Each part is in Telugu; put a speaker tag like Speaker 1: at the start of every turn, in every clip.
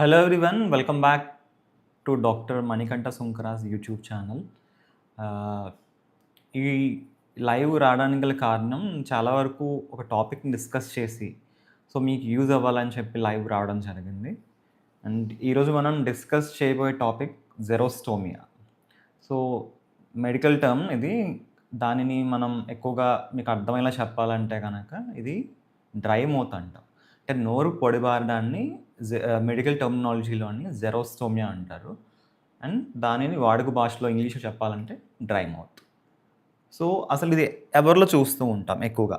Speaker 1: Hello everyone welcome back to doctor Manikanta Sunkaraj YouTube channel ఈ లైవ్ రావడానికి గల కారణం చాలా వరకు ఒక టాపిక్ని డిస్కస్ చేసి సో మీకు యూజ్ అవ్వాలని చెప్పి లైవ్ రావడం జరిగింది. అండ్ ఈరోజు మనం డిస్కస్ చేయబోయే topic xerostomia so medical term ఇది. దానిని మనం ఎక్కువగా మీకు అర్థమయ్యేలా చెప్పాలంటే కనుక ఇది డ్రై మౌత్ అంటాం. అంటే నోరు పొడిబారడాన్ని మెడికల్ టర్మినాలజీలోని జెరోస్టోమియా అంటారు. అండ్ దానిని వాడుక భాషలో ఇంగ్లీష్లో చెప్పాలంటే డ్రై మౌత్. సో అసలు ఇది ఎవరిలో చూస్తూ ఉంటాం ఎక్కువగా?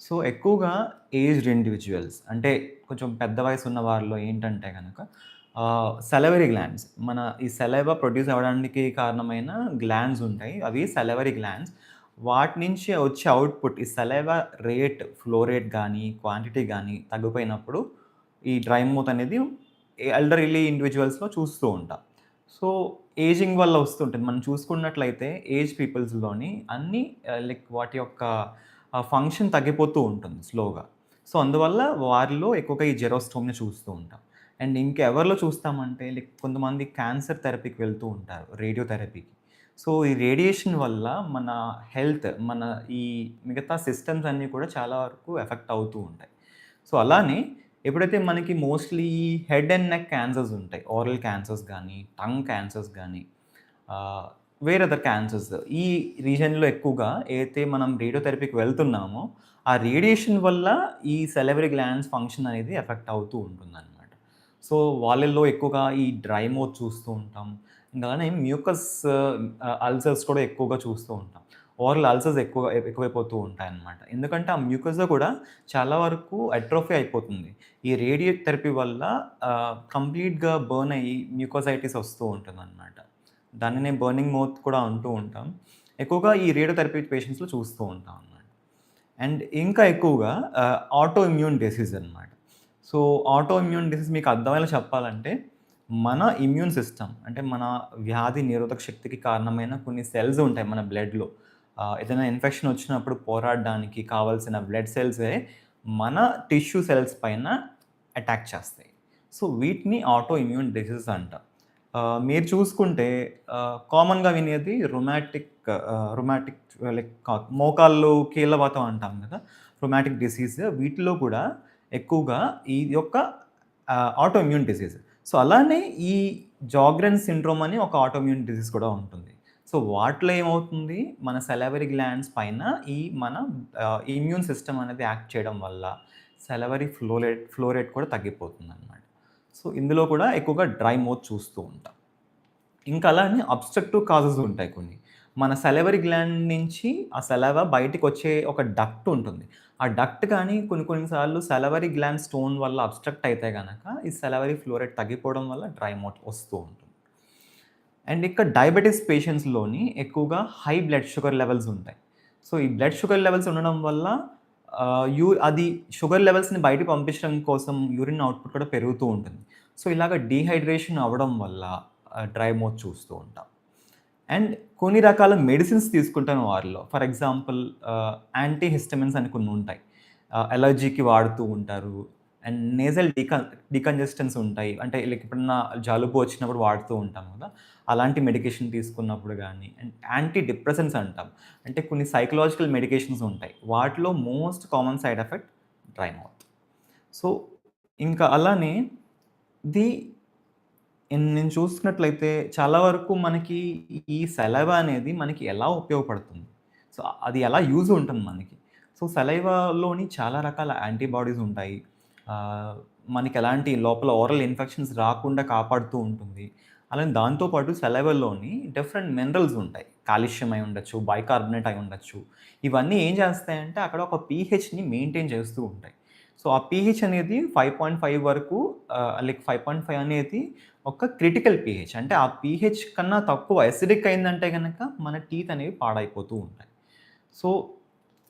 Speaker 1: సో ఎక్కువగా ఏజ్డ్ ఇండివిజువల్స్ అంటే కొంచెం పెద్ద వయసు ఉన్న వారిలో ఏంటంటే కనుక సెలవరీ గ్లాండ్స్. మన ఈ సెలవ ప్రొడ్యూస్ అవ్వడానికి కారణమైన గ్లాండ్స్ ఉంటాయి. అవి సెలవరీ గ్లాండ్స్. వాటి నుంచి వచ్చే అవుట్పుట్ ఈ సెలవ రేట్ ఫ్లో రేట్ కానీ క్వాంటిటీ కానీ తగ్గిపోయినప్పుడు ఈ డ్రై మూత్ అనేది ఎల్డర్లీ ఇండివిజువల్స్లో చూస్తూ ఉంటాం. సో ఏజింగ్ వల్ల వస్తుంటుంది. మనం చూసుకున్నట్లయితే ఏజ్ పీపుల్స్లోని అన్ని uh, లైక్ వాటి యొక్క uh, ఫంక్షన్ తగ్గిపోతూ ఉంటుంది స్లోగా సో అందువల్ల వారిలో ఎక్కువగా ఈ జెరోస్టోమ్ని చూస్తూ ఉంటాం. అండ్ ఇంకెవరిలో చూస్తామంటే లైక్ కొంతమంది క్యాన్సర్ థెరపీకి వెళ్తూ ఉంటారు రేడియోథెరపీకి సో ఈ రేడియేషన్ వల్ల మన హెల్త్ మన ఈ మిగతా సిస్టమ్స్ అన్నీ కూడా చాలా వరకు ఎఫెక్ట్ అవుతూ ఉంటాయి. సో అలానే ఎప్పుడైతే మనకి mostly head and neck cancers ఉంటాయి ఓరల్ క్యాన్సర్స్ కానీ టంగ్ క్యాన్సర్స్ కానీ వేరే అదర్ క్యాన్సర్స్ ఈ రీజన్లో ఎక్కువగా ఏదైతే మనం రేడియోథెరపీకి వెళ్తున్నామో ఆ రేడియేషన్ వల్ల ఈ సెలవరీ గ్లాండ్స్ ఫంక్షన్ అనేది ఎఫెక్ట్ అవుతూ ఉంటుందన్నమాట సో వాళ్ళల్లో ఎక్కువగా ఈ డ్రై మోత్ చూస్తూ ఉంటాం. ఇంకా అలానే మ్యూకస్ అల్సర్స్ కూడా ఎక్కువగా చూస్తూ ఉంటాం. ఓరల్ అల్సర్స్ ఎక్కువ ఎక్కువైపోతూ ఉంటాయి అన్నమాట ఎందుకంటే ఆ మ్యూకస్లో కూడా చాలా వరకు అట్రోఫీ అయిపోతుంది. ఈ రేడియోథెరపీ వల్ల కంప్లీట్గా బర్న్ అయ్యి మ్యూకోసైటిస్ వస్తూ ఉంటుంది అనమాట దానినే బర్నింగ్ మౌత్ కూడా అంటూ ఉంటాం. ఎక్కువగా ఈ రేడియోథెరపీ పేషెంట్స్లో చూస్తూ ఉంటాం అన్నమాట. అండ్ ఇంకా ఎక్కువగా ఆటో ఇమ్యూన్ డిసీజ్ అనమాట సో ఆటో ఇమ్యూన్ డిసీజ్ మీకు అర్థమయ్యేలా చెప్పాలంటే మన ఇమ్యూన్ సిస్టమ్ అంటే మన వ్యాధి నిరోధక శక్తికి కారణమైన కొన్ని సెల్స్ ఉంటాయి మన బ్లడ్లో ఏదైనా ఇన్ఫెక్షన్ వచ్చినప్పుడు పోరాడడానికి కావాల్సిన బ్లడ్ సెల్సే మన టిష్యూ సెల్స్ పైన అటాక్ చేస్తాయి. సో వీటిని ఆటో ఇమ్యూన్ డిసీజ్ అంట మీరు చూసుకుంటే కామన్గా వినేది రొమాటిక్ రొమాటిక్ లైక్ మోకాళ్ళు కీళ్ళవాతం అంటాం కదా రొమాటిక్ డిసీజ్ వీటిలో కూడా ఎక్కువగా ఈ యొక్క ఆటోఇమ్యూన్ డిసీజ్ సో అలానే ఈ జాగ్రెన్ సిండ్రోమ్ అని ఒక ఆటోమ్యూన్ డిసీజ్ కూడా ఉంటుంది. సో వాటిలో ఏమవుతుంది? మన సెలవరీ గ్లాండ్స్ పైన ఈ మన ఇమ్యూన్ సిస్టమ్ అనేది యాక్ట్ చేయడం వల్ల సెలవరీ ఫ్లోరేట్ ఫ్లోరేట్ కూడా తగ్గిపోతుంది అనమాట సో ఇందులో కూడా ఎక్కువగా డ్రై మౌత్ చూస్తూ ఉంటాం. ఇంకా అలానే అబ్స్ట్రక్టివ్ కాజెస్ ఉంటాయి కొన్ని. మన సెలవరీ గ్లాండ్ నుంచి ఆ సెలవ బయటికి వచ్చే ఒక డక్ట్ ఉంటుంది. ఆ డక్ట్ కానీ కొన్ని కొన్నిసార్లు సెలవరీ గ్లాండ్ స్టోన్ వల్ల అబ్స్ట్రక్ట్ అయితే కనుక ఈ సెలవరీ ఫ్లోరేట్ తగ్గిపోవడం వల్ల డ్రై వస్తూ ఉంటుంది. అండ్ ఇక్కడ డయాబెటీస్ పేషెంట్స్లోని ఎక్కువగా హై బ్లడ్ షుగర్ లెవెల్స్ ఉంటాయి. సో ఈ బ్లడ్ షుగర్ లెవెల్స్ ఉండడం వల్ల యూ అది షుగర్ లెవెల్స్ని బయటకు పంపించడం కోసం యూరిన్ అవుట్పుట్ కూడా పెరుగుతూ ఉంటుంది. సో ఇలాగ డీహైడ్రేషన్ అవ్వడం వల్ల డ్రై మౌత్ చూస్తూ ఉంటాం. అండ్ కొన్ని రకాల మెడిసిన్స్ తీసుకుంటాను వారిలో. ఫర్ ఎగ్జాంపుల్ యాంటీ హిస్టమిన్స్ అని కొన్ని ఉంటాయి. ఎలర్జీకి వాడుతూ ఉంటారు. అండ్ నేజల్ డీకన్ డీకంజెస్టెన్స్ ఉంటాయి. అంటే లైక్ ఎప్పుడన్నా జలుబు వచ్చినప్పుడు వాడుతూ ఉంటాం కదా. అలాంటి మెడికేషన్ తీసుకున్నప్పుడు కానీ అండ్ యాంటీ డిప్రెసెన్స్ అంటాం. అంటే కొన్ని సైకలాజికల్ మెడికేషన్స్ ఉంటాయి. వాటిలో most common side effect dry mouth. So ఇంకా అలానే ది నేను చూసుకున్నట్లయితే చాలా వరకు మనకి ఈ సెలవ అనేది మనకి ఎలా ఉపయోగపడుతుంది? సో అది ఎలా యూజ్ ఉంటుంది మనకి? సో సెలైవాలోని చాలా రకాల యాంటీబాడీస్ ఉంటాయి. మనకి ఎలాంటి లోపల ఓరల్ ఇన్ఫెక్షన్స్ రాకుండా కాపాడుతూ ఉంటుంది. అలానే దాంతోపాటు సెలైవల్లోని డిఫరెంట్ మినరల్స్ ఉంటాయి. కాలుష్యం అయి ఉండొచ్చు బైకార్బోనేట్ అయి ఉండొచ్చు. ఇవన్నీ ఏం చేస్తాయంటే అక్కడ ఒక పీహెచ్ని మెయింటైన్ చేస్తూ ఉంటాయి. సో ఆ పీహెచ్ అనేది ఫైవ్ పాయింట్ ఫైవ్ వరకు లైక్ ఫైవ్ పాయింట్ ఫైవ్ అనేది ఒక క్రిటికల్ పీహెచ్. అంటే ఆ పీహెచ్ కన్నా తక్కువ ఎసిడిక్ అయిందంటే కనుక మన టీత్ అనేవి పాడైపోతూ ఉంటాయి. సో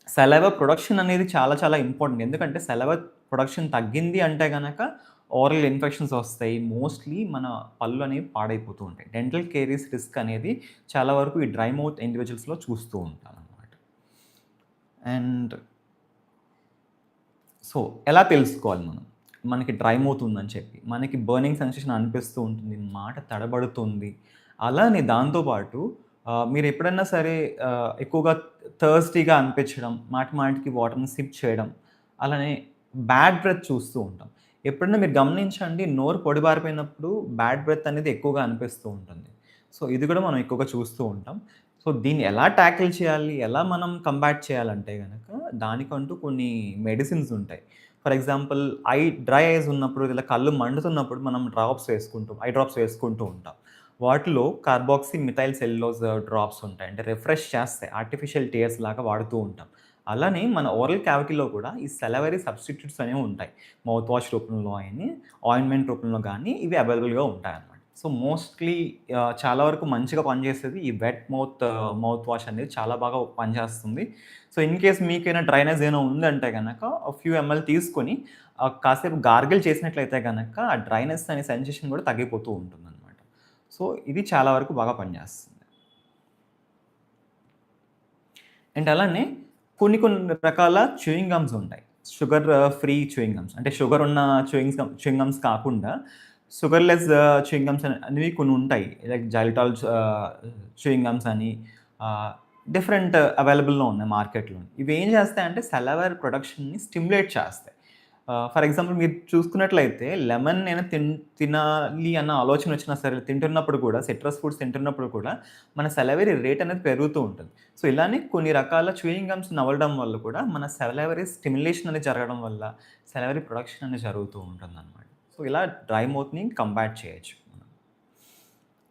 Speaker 1: సెలవ ప్రొడక్షన్ అనేది చాలా చాలా ఇంపార్టెంట్ ఎందుకంటే సెలవ ప్రొడక్షన్ తగ్గింది అంటే కనుక ఓరల్ ఇన్ఫెక్షన్స్ వస్తాయి. మోస్ట్లీ మన పళ్ళు అనేవి పాడైపోతూ ఉంటాయి. డెంటల్ కేరీస్ రిస్క్ అనేది చాలా వరకు ఈ డ్రై మౌత్ ఇండివిజువల్స్లో చూస్తూ ఉంటాం అన్నమాట అండ్ సో ఎలా తెలుసుకోవాలి మనం? మనకి డ్రై అవుతుందని చెప్పి మనకి బర్నింగ్ సెన్సేషన్ అనిపిస్తూ ఉంటుంది మాట తడబడుతుంది. అలానే దాంతోపాటు మీరు ఎప్పుడైనా సరే ఎక్కువగా థర్స్టీగా అనిపించడం మాటి మాటికి వాటర్ని సిప్ చేయడం అలానే బ్యాడ్ బ్రెత్ చూస్తూ ఉంటాం. ఎప్పుడైనా మీరు గమనించండి నోరు పొడిబారిపోయినప్పుడు బ్యాడ్ బ్రెత్ అనేది ఎక్కువగా అనిపిస్తూ ఉంటుంది. సో ఇది కూడా మనం ఎక్కువగా చూస్తూ ఉంటాం. సో దీన్ని ఎలా ట్యాకిల్ చేయాలి ఎలా మనం కంబాట్ చేయాలంటే కనుక దానికంటూ కొన్ని మెడిసిన్స్ ఉంటాయి. For example eye dry eyes ఉన్నప్పుడు ఇలా కళ్ళు మండుతున్నప్పుడు మనం డ్రాప్స్ వేసుకుంటాం ఐ డ్రాప్స్ వేసుకుంటూ ఉంటాం. వాటిలో కార్బాక్సీ మిథైల్ సెల్లోజ్ డ్రాప్స్ ఉంటాయి. అంటే రిఫ్రెష్ చేస్తాయి. ఆర్టిఫిషియల్ టీయర్స్ లాగా వాడుతూ ఉంటాం. అలానే మన ఓరల్ క్యావిటీలో కూడా ఈ సెలవరీ సబ్స్టిట్యూట్స్ అనేవి ఉంటాయి. మౌత్ వాష్ రూపంలో అయినా ఆయింట్మెంట్ రూపంలో కానీ ఇవి అవైలబుల్గా ఉంటాయి అన్నమాట సో మోస్ట్లీ చాలా వరకు మంచిగా పనిచేసేది ఈ వెట్ మౌత్ మౌత్ వాష్ అనేది చాలా బాగా పనిచేస్తుంది. సో ఇన్ కేస్ మీకైనా డ్రైనేజ్ ఏమైనా ఉందంటే కనుక ఫ్యూ ఎంఎల్ తీసుకొని కాసేపు గార్గిల్ చేసినట్లయితే కనుక ఆ డ్రైనెస్ అనే సెన్సేషన్ కూడా తగ్గిపోతూ ఉంటుంది అనమాట సో ఇది చాలా వరకు బాగా పనిచేస్తుంది. అండ్ అలానే కొన్ని కొన్ని రకాల చూయింగ్ గమ్స్ ఉంటాయి. షుగర్ ఫ్రీ చూయింగ్ గమ్స్ అంటే షుగర్ ఉన్న చూయింగ్ గమ్ చూయింగ్ గమ్స్ కాకుండా షుగర్లెస్ చూయింగ్ గమ్స్ అనేవి కొన్ని ఉంటాయి. లైక్ జైల్టాల్ చూయింగ్ గమ్స్ అని డిఫరెంట్ అవైలబుల్లో ఉన్నాయి మార్కెట్లో. ఇవి ఏం చేస్తాయంటే సెలవర్ ప్రొడక్షన్ని స్టిమ్యులేట్ చేస్తాయి. ఫర్ ఎగ్జాంపుల్ మీరు చూసుకున్నట్లయితే లెమన్ నేను తిన్ తినాలి అన్న ఆలోచన వచ్చినా సరే తింటున్నప్పుడు కూడా సిట్రస్ ఫుడ్స్ తింటున్నప్పుడు కూడా మన సెలవరీ రేట్ అనేది పెరుగుతూ ఉంటుంది. సో ఇలానే కొన్ని రకాల చూయింగ్ గమ్స్ నవ్వడం వల్ల కూడా మన సెలవరీ స్టిమ్యులేషన్ అనేది జరగడం వల్ల సెలవరీ ప్రొడక్షన్ అనేది జరుగుతూ ఉంటుంది అనమాట సో ఇలా డ్రై మౌత్ని కంబాట్ చేయొచ్చు.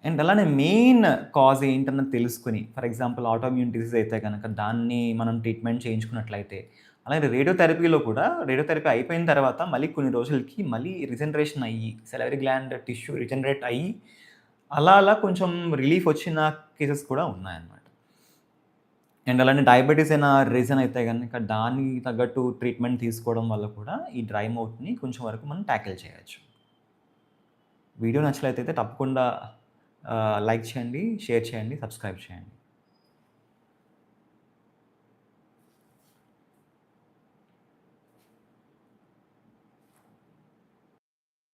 Speaker 1: అండ్ అలానే మెయిన్ కాజ్ ఏంటన్నది తెలుసుకుని ఫర్ ఎగ్జాంపుల్ ఆటోమ్యూన్ డిసీజ్ అయితే కనుక దాన్ని మనం ట్రీట్మెంట్ చేయించుకున్నట్లయితే అలాగే రేడియోథెరపీలో కూడా రేడియోథెరపీ అయిపోయిన తర్వాత మళ్ళీ కొన్ని రోజులకి మళ్ళీ రిజనరేషన్ అయ్యి సెలవరీ గ్లాండ్ టిష్యూ రిజనరేట్ అయ్యి అలా అలా కొంచెం రిలీఫ్ వచ్చిన కేసెస్ కూడా ఉన్నాయన్నమాట. అండ్ అలానే డయాబెటీస్ అయినా రీజన్ అయితే కనుక దానికి తగ్గట్టు ట్రీట్మెంట్ తీసుకోవడం వల్ల కూడా ఈ డ్రై మౌత్ని కొంచెం వరకు మనం ట్యాకిల్ చేయొచ్చు. వీడియో నచ్చినట్లయితే తప్పకుండా లైక్ చేయండి షేర్ చేయండి సబ్స్క్రైబ్ చేయండి.